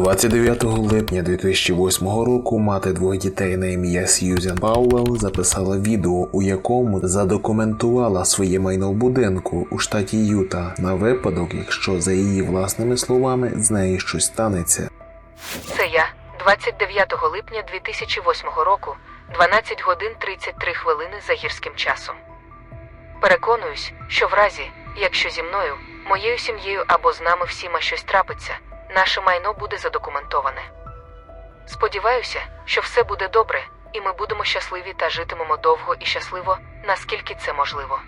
29 липня 2008 року мати двох дітей на ім'я Сьюзен Пауэлл записала відео, у якому задокументувала своє майно в будинку у штаті Юта на випадок, якщо за її власними словами з нею щось станеться. Це я 29 липня 2008 року, 12 годин 33 хвилини за гірським часом. Переконуюсь, що в разі, якщо зі мною, моєю сім'єю або з нами всіма щось трапиться, наше майно буде задокументоване. Сподіваюся, що все буде добре, і ми будемо щасливі та житимемо довго і щасливо, наскільки це можливо.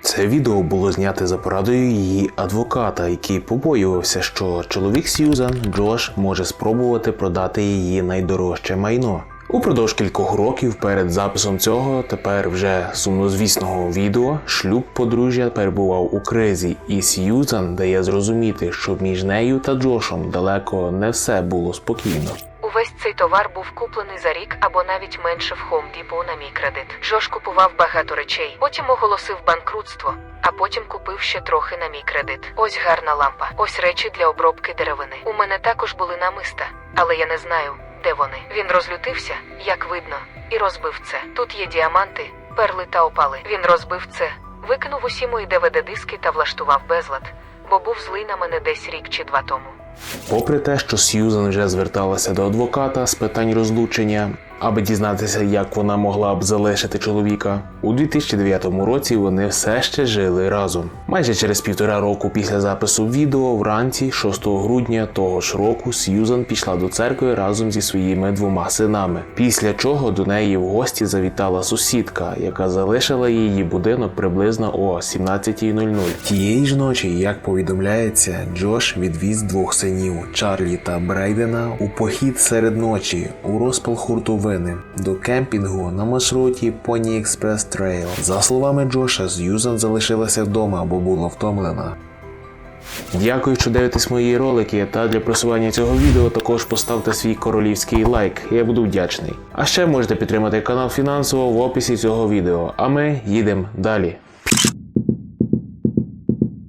Це відео було знято за порадою її адвоката, який побоювався, що чоловік Сьюзан Джош може спробувати продати її найдорожче майно. Упродовж кількох років перед записом цього тепер вже сумнозвісного відео шлюб подружжя перебував у кризі, і Сьюзан дає зрозуміти, що між нею та Джошем далеко не все було спокійно. Увесь цей товар був куплений за рік або навіть менше в Home Depot на мій кредит. Джош купував багато речей, потім оголосив банкрутство, а потім купив ще трохи на мій кредит. Ось гарна лампа, ось речі для обробки деревини. У мене також були намиста, але я не знаю, де вони. Він розлютився, як видно, і розбив це. Тут є діаманти, перли та опали. Він розбив це, викинув усі мої dvd диски та влаштував безлад, бо був злий на мене десь рік чи два тому. Попри те, що Сьюзан вже зверталася до адвоката з питань розлучення, аби дізнатися, як вона могла б залишити чоловіка, у 2009 році вони все ще жили разом. Майже через півтора року після запису відео, вранці, 6 грудня того ж року, Сьюзан пішла до церкви разом зі своїми двома синами. Після чого до неї в гості завітала сусідка, яка залишила її будинок приблизно о 17.00. Тієї ж ночі, як повідомляється, Джош відвіз двох синів Чарлі та Брейдена у похід серед ночі у розпал хуртовини до кемпінгу на маршруті Pony Express Trail. За словами Джоша, Сьюзан залишилася вдома, бо була втомлена. Дякую, що дивитесь мої ролики, та для просування цього відео також поставте свій королівський лайк, я буду вдячний. А ще можете підтримати канал фінансово в описі цього відео. А ми їдемо далі.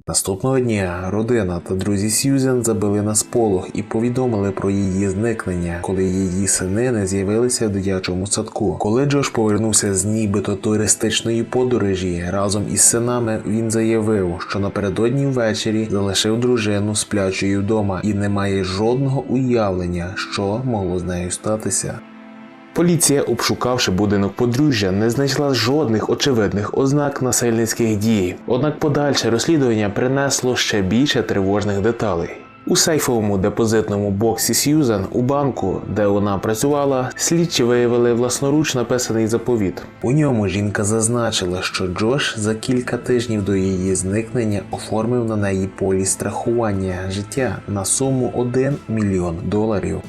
Наступного дня родина та друзі Сьюзен забили на сполох і повідомили про її зникнення, коли її сини не з'явилися в дитячому садку. Коли Джош повернувся з нібито туристичної подорожі разом із синами, він заявив, що напередодні ввечері залишив дружину сплячою вдома і не має жодного уявлення, що могло з нею статися. Поліція, обшукавши будинок подружжя, не знайшла жодних очевидних ознак насильницьких дій. Однак подальше розслідування принесло ще більше тривожних деталей. У сейфовому депозитному боксі Сьюзан у банку, де вона працювала, слідчі виявили власноруч написаний заповіт. У ньому жінка зазначила, що Джош за кілька тижнів до її зникнення оформив на неї поліс страхування життя на суму 1 мільйон доларів.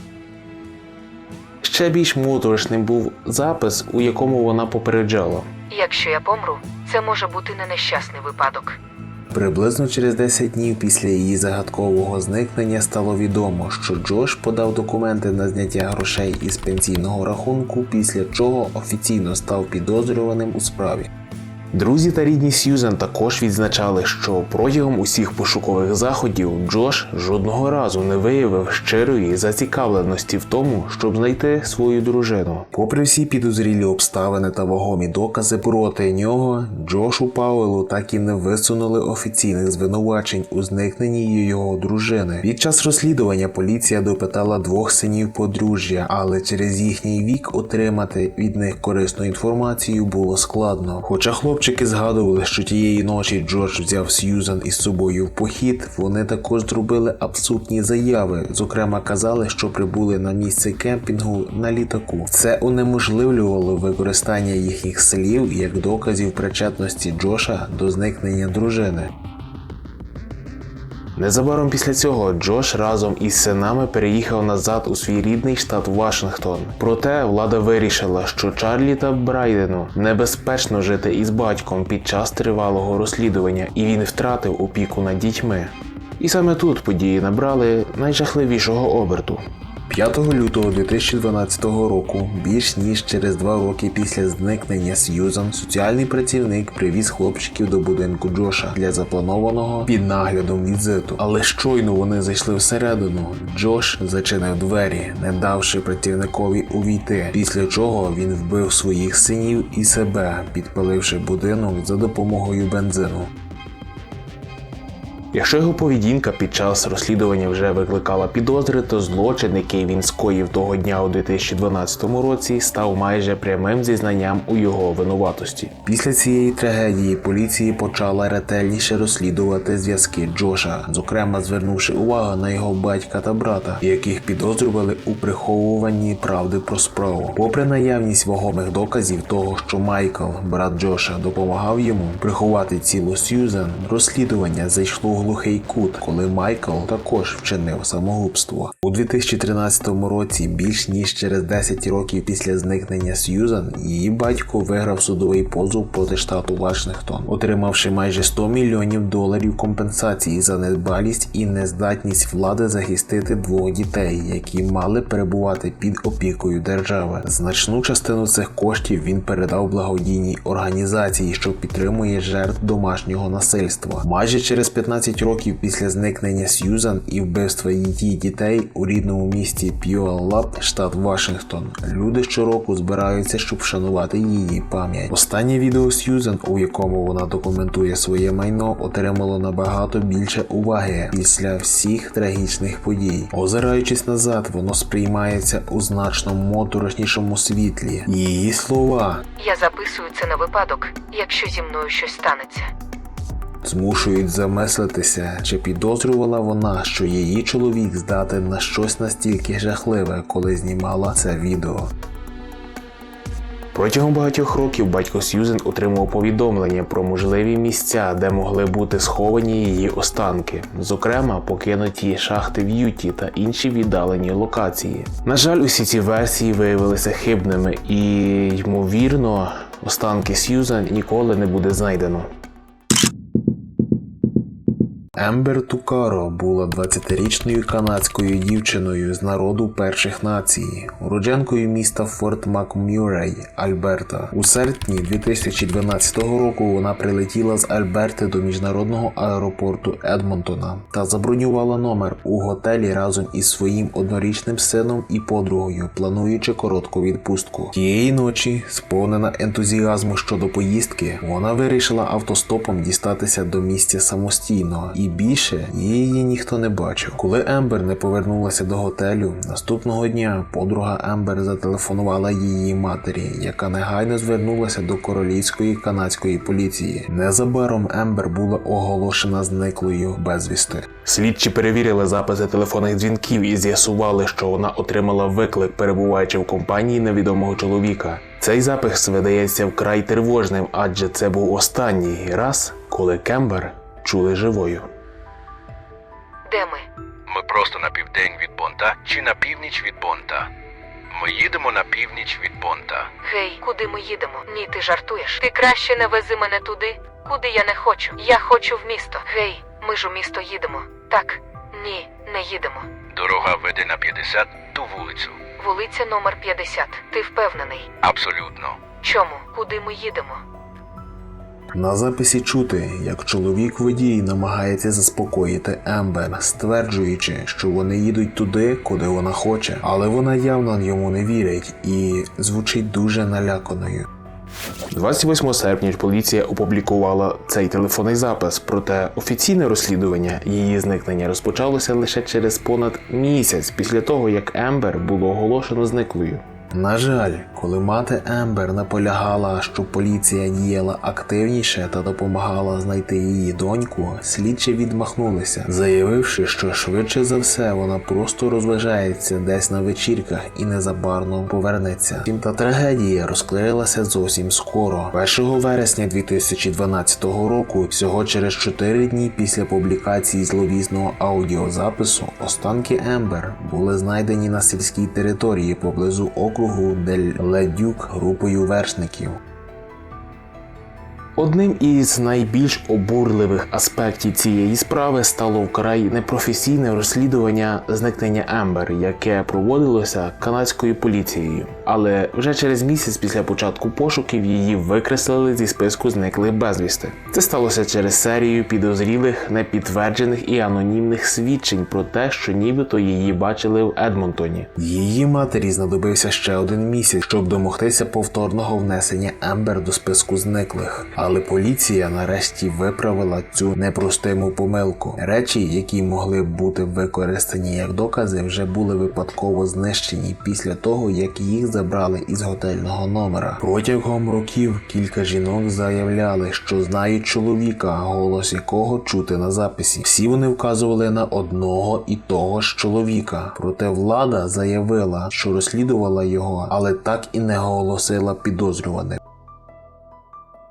Ще більш моторошним був запис, у якому вона попереджала. Якщо я помру, це може бути не нещасний випадок. Приблизно через 10 днів після її загадкового зникнення стало відомо, що Джош подав документи на зняття грошей із пенсійного рахунку, після чого офіційно став підозрюваним у справі. Друзі та рідні Сьюзен також відзначали, що протягом усіх пошукових заходів Джош жодного разу не виявив щирої зацікавленості в тому, щоб знайти свою дружину. Попри всі підозрілі обставини та вагомі докази проти нього, Джошу Пауелу так і не висунули офіційних звинувачень у зникненні його дружини. Під час розслідування поліція допитала двох синів подружжя, але через їхній вік отримати від них корисну інформацію було складно. Хоча хлопчики згадували, що тієї ночі Джордж взяв Сьюзан із собою в похід, вони також зробили абсурдні заяви. Зокрема, казали, що прибули на місце кемпінгу на літаку. Це унеможливлювало використання їхніх слів як доказів причетності Джоша до зникнення дружини. Незабаром після цього Джош разом із синами переїхав назад у свій рідний штат Вашингтон. Проте влада вирішила, що Чарлі та Брайдену небезпечно жити із батьком під час тривалого розслідування, і він втратив опіку над дітьми. І саме тут події набрали найжахливішого оберту. 5 лютого 2012 року, більш ніж через два роки після зникнення Сьюзан, соціальний працівник привіз хлопчиків до будинку Джоша для запланованого під наглядом візиту. Але щойно вони зайшли всередину, Джош зачинив двері, не давши працівникові увійти. Після чого він вбив своїх синів і себе, підпаливши будинок за допомогою бензину. Якщо його поведінка під час розслідування вже викликала підозри, то злочин, який він скоїв того дня у 2012 році, став майже прямим зізнанням у його винуватості. Після цієї трагедії поліції почала ретельніше розслідувати зв'язки Джоша, зокрема звернувши увагу на його батька та брата, яких підозрювали у приховуванні правди про справу. Попри наявність вагомих доказів того, що Майкл, брат Джоша, допомагав йому приховати цілу Сьюзен, розслідування зайшло глухий кут, коли Майкл також вчинив самогубство. У 2013 році, більш ніж через 10 років після зникнення Сьюзан, її батько виграв судовий позов проти штату Вашингтон, отримавши майже 100 мільйонів доларів компенсації за недбалість і нездатність влади захистити двох дітей, які мали перебувати під опікою держави. Значну частину цих коштів він передав благодійній організації, що підтримує жертв домашнього насильства. Майже через 15 років після зникнення Сьюзан і вбивства її дітей у рідному місті П'юаллап, штат Вашингтон, люди щороку збираються, щоб вшанувати її пам'ять. Останнє відео Сьюзан, у якому вона документує своє майно, отримало набагато більше уваги після всіх трагічних подій. Озираючись назад, воно сприймається у значно моторошнішому світлі. Її слова Я записую це на випадок, якщо зі мною щось станеться. Змушують замислитися, чи підозрювала вона, що її чоловік здатен на щось настільки жахливе, коли знімала це відео. Протягом багатьох років батько Сьюзен отримував повідомлення про можливі місця, де могли бути сховані її останки, зокрема покинуті шахти в Юті та інші віддалені локації. На жаль, усі ці версії виявилися хибними, і ймовірно, останки Сьюзен ніколи не буде знайдено. Ембер Тукаро була 20-річною канадською дівчиною з народу перших націй, уродженкою міста Форт Макмюррей, Альберта. У серпні 2012 року вона прилетіла з Альберти до міжнародного аеропорту Едмонтона та забронювала номер у готелі разом із своїм однорічним сином і подругою, плануючи коротку відпустку. Тієї ночі, сповнена ентузіазму щодо поїздки, вона вирішила автостопом дістатися до місця самостійно, і більше її ніхто не бачив. Коли Ембер не повернулася до готелю, наступного дня подруга Ембер зателефонувала її матері, яка негайно звернулася до королівської канадської поліції. Незабаром Ембер була оголошена зниклою безвісти. Слідчі перевірили записи телефонних дзвінків і з'ясували, що вона отримала виклик, перебуваючи в компанії невідомого чоловіка. Цей запис видається вкрай тривожним, адже це був останній раз, коли Кембер чули живою. Де ми? Ми просто на південь від Бонта чи на північ від Бонта. Ми їдемо на північ від Бонта. Гей, куди ми їдемо? Ні, ти жартуєш. Ти краще не вези мене туди, куди я не хочу. Я хочу в місто. Гей, ми ж у місто їдемо. Так, ні, не їдемо. Дорога веде на 50 ту вулицю. Вулиця номер 50. Ти впевнений? Абсолютно. Чому? Куди ми їдемо? На записі чути, як чоловік водій намагається заспокоїти Ембер, стверджуючи, що вони їдуть туди, куди вона хоче, але вона явно йому не вірить і звучить дуже наляканою. 28 серпня поліція опублікувала цей телефонний запис, проте офіційне розслідування її зникнення розпочалося лише через понад місяць після того, як Ембер було оголошено зниклою. На жаль, коли мати Ембер наполягала, щоб поліція діяла активніше та допомагала знайти її доньку, слідчі відмахнулися, заявивши, що швидше за все вона просто розважається десь на вечірках і незабарно повернеться. Втім, та трагедія розклеїлася зовсім скоро. 1 вересня 2012 року, всього через 4 дні після публікації зловісного аудіозапису, останки Ембер були знайдені на сільській території поблизу округу Дель Ледюк групою вершників. Одним із найбільш обурливих аспектів цієї справи стало вкрай непрофесійне розслідування зникнення Ембер, яке проводилося канадською поліцією. Але вже через місяць після початку пошуків її викреслили зі списку зниклих безвісти. Це сталося через серію підозрілих, непідтверджених і анонімних свідчень про те, що нібито її бачили в Едмонтоні. Її матері знадобився ще один місяць, щоб домогтися повторного внесення Ембер до списку зниклих. Але поліція нарешті виправила цю непростиму помилку. Речі, які могли бути використані як докази, вже були випадково знищені після того, як їх забрали із готельного номера. Протягом років кілька жінок заявляли, що знають чоловіка, голос якого чути на записі. Всі вони вказували на одного і того ж чоловіка. Проте влада заявила, що розслідувала його, але так і не оголосила підозрюваних.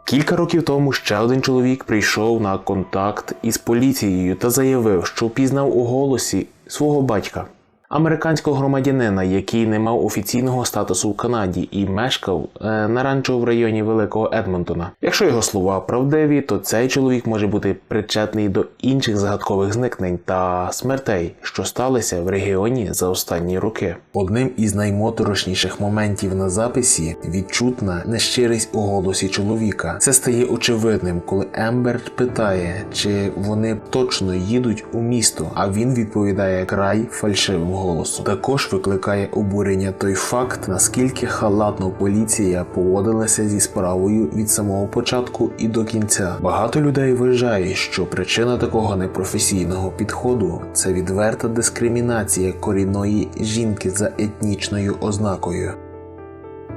Кілька років тому ще один чоловік прийшов на контакт із поліцією та заявив, що впізнав у голосі свого батька, американського громадянина, який не мав офіційного статусу в Канаді і мешкав е, на ранчо в районі Великого Едмонтона. Якщо його слова правдиві, то цей чоловік може бути причетний до інших загадкових зникнень та смертей, що сталися в регіоні за останні роки. Одним із наймоторошніших моментів на записі відчутна нещирість у голосі чоловіка. Це стає очевидним, коли Ембер питає, чи вони точно їдуть у місто, а він відповідає край фальшивим голосом. Також викликає обурення той факт, наскільки халатно поліція поводилася зі справою від самого початку і до кінця. Багато людей вважає, що причина такого непрофесійного підходу це відверта дискримінація корінної жінки за етнічною ознакою.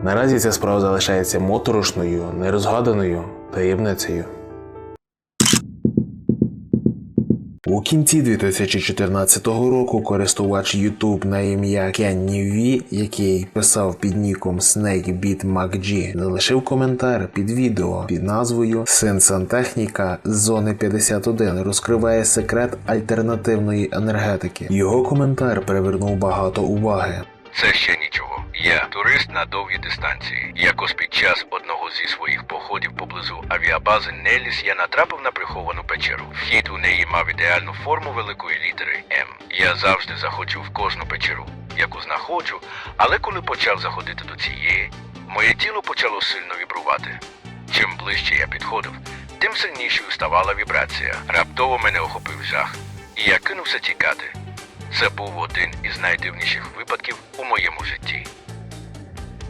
Наразі ця справа залишається моторошною, нерозгаданою таємницею. У кінці 2014 року користувач YouTube на ім'я Кенні Ві, який писав під ніком SnakeBeatMacG, залишив коментар під відео під назвою Син сантехніка з зони 51 розкриває секрет альтернативної енергетики. Його коментар привернув багато уваги. Це ще нічого. Я турист на довгі дистанції. Якось під час одного зі своїх походів поблизу авіабази Неліс я натрапив на приховану печеру. Вхід у неї мав ідеальну форму великої літери М. Я завжди заходжу в кожну печеру, яку знаходжу, але коли почав заходити до цієї, моє тіло почало сильно вібрувати. Чим ближче я підходив, тим сильнішою ставала вібрація. Раптово мене охопив жах, і я кинувся тікати. Це був один із найдивніших випадків у моєму житті.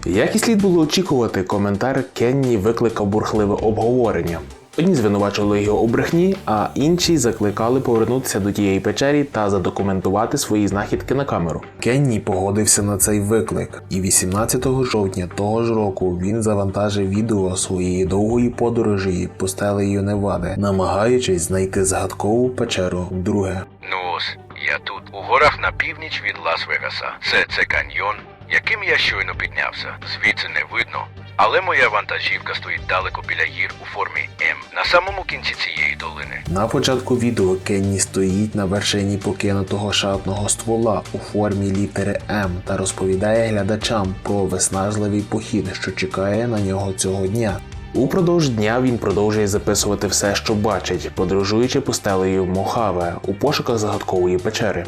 Як і слід було очікувати, коментар Кенні викликав бурхливе обговорення. Одні звинувачували його у брехні, а інші закликали повернутися до тієї печері та задокументувати свої знахідки на камеру. Кенні погодився на цей виклик, і 18 жовтня того ж року він завантажив відео своєї довгої подорожі пустелею Невади, намагаючись знайти загадкову печеру вдруге. Ну ось, я тут, у горах на північ від Лас-Вегаса. Це це каньйон, яким я щойно піднявся. Звідси не видно, але моя вантажівка стоїть далеко біля гір у формі М на самому кінці цієї долини. На початку відео Кенні стоїть на вершині покинутого шатного ствола у формі літери М та розповідає глядачам про виснажливий похід, що чекає на нього цього дня. Упродовж дня він продовжує записувати все, що бачить, подорожуючи пустелею Мохаве у пошуках загадкової печери.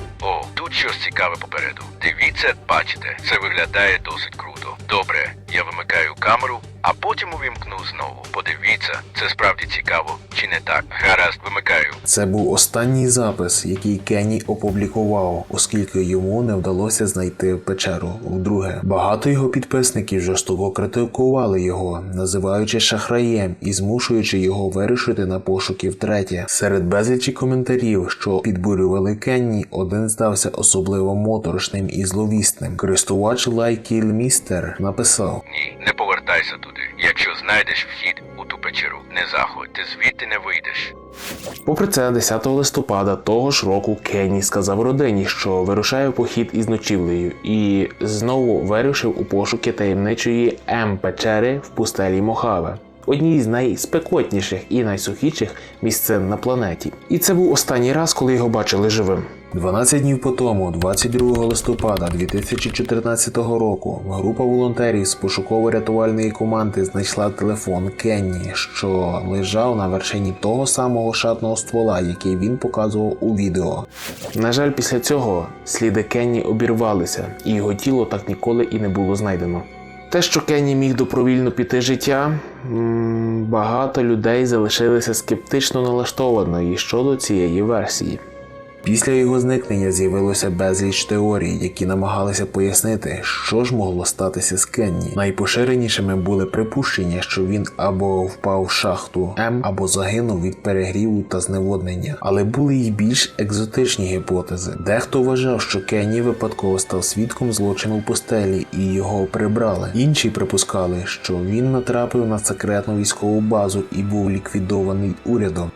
Тут щось цікаве попереду. Дивіться, бачите, це виглядає досить круто. Добре, я вимикаю камеру, а потім увімкну знову. Подивіться, це справді цікаво, чи не так? Гаразд, вимикаю. Це був останній запис, який Кенні опублікував, оскільки йому не вдалося знайти печеру вдруге. Багато його підписників жорстоко критикували його, називаючи шахраєм і змушуючи його вирішити на пошуки втретє. Серед безлічі коментарів, що підбурювали Кенні, один здався особливо моторошним і зловісним. Користувач Лайкілмістер написав. Ні, не повертайся туди. Якщо знайдеш вхід у ту печеру, не заходь, ти звідти не вийдеш. Попри це, 10 листопада того ж року Кенні сказав родині, що вирушає в похід із ночівлею, і знову вирушив у пошуки таємничої М печери в пустелі Мохаве. Одній з найспекотніших і найсухіших місцин на планеті. І це був останній раз, коли його бачили живим. 12 днів по тому, 22 листопада 2014 року, група волонтерів з пошуково-рятувальної команди знайшла телефон Кенні, що лежав на вершині того самого шатного ствола, який він показував у відео. На жаль, після цього сліди Кенні обірвалися, і його тіло так ніколи і не було знайдено. Те, що Кенні міг добровільно піти життя, багато людей залишилися скептично налаштованої щодо цієї версії. Після його зникнення з'явилося безліч теорій, які намагалися пояснити, що ж могло статися з Кенні. Найпоширенішими були припущення, що він або впав в шахту М, або загинув від перегріву та зневоднення. Але були й більш екзотичні гіпотези. Дехто вважав, що Кенні випадково став свідком злочину в постелі і його прибрали. Інші припускали, що він натрапив на секретну військову базу і був ліквідований урядом.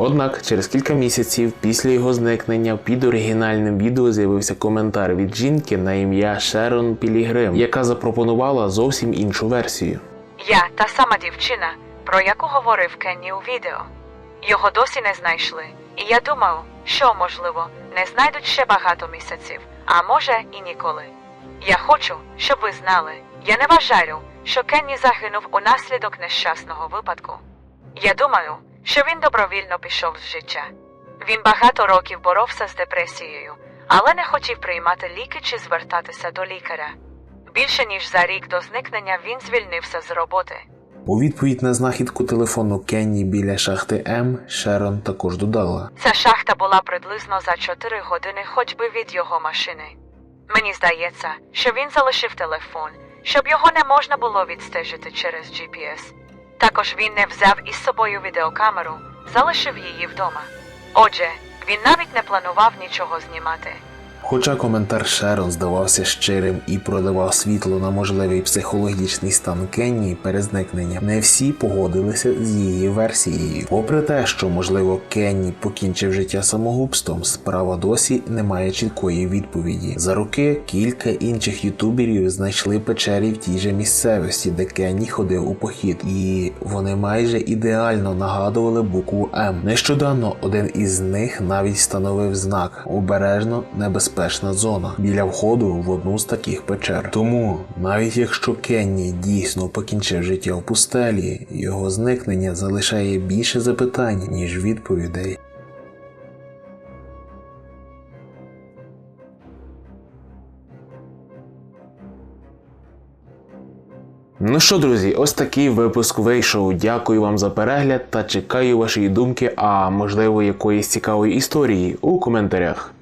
Однак через кілька місяців після його зникнення під оригінальним відео з'явився коментар від жінки на ім'я Шерон Пілігрим, яка запропонувала зовсім іншу версію. Я та сама дівчина, про яку говорив Кенні у відео. Його досі не знайшли, і я думав, що, можливо, не знайдуть ще багато місяців, а може і ніколи. Я хочу, щоб ви знали, я не вважаю, що Кенні загинув унаслідок нещасного випадку. Я думаю, що він добровільно пішов з життя. Він багато років боровся з депресією, але не хотів приймати ліки чи звертатися до лікаря. Більше ніж за рік до зникнення він звільнився з роботи. У відповідь на знахідку телефону Кенні біля шахти М Шерон також додала. Ця шахта була приблизно за 4 години ходьби від його машини. Мені здається, що він залишив телефон, щоб його не можна було відстежити через GPS. Також він не взяв із собою відеокамеру, залишив її вдома. Отже, він навіть не планував нічого знімати. Хоча коментар Шерон здавався щирим і продавав світло на можливий психологічний стан Кенні перед зникненням, не всі погодилися з її версією. Попри те, що можливо Кенні покінчив життя самогубством, справа досі не має чіткої відповіді. За роки кілька інших ютуберів знайшли печері в тій же місцевості, де Кенні ходив у похід, і вони майже ідеально нагадували букву М. Нещодавно один із них навіть встановив знак обережно небезпечна зона біля входу в одну з таких печер. Тому, навіть якщо Кенні дійсно покінчив життя в пустелі, його зникнення залишає більше запитань, ніж відповідей. Ну що, друзі, ось такий випуск вийшов. Дякую вам за перегляд та чекаю вашої думки, а можливо якоїсь цікавої історії у коментарях.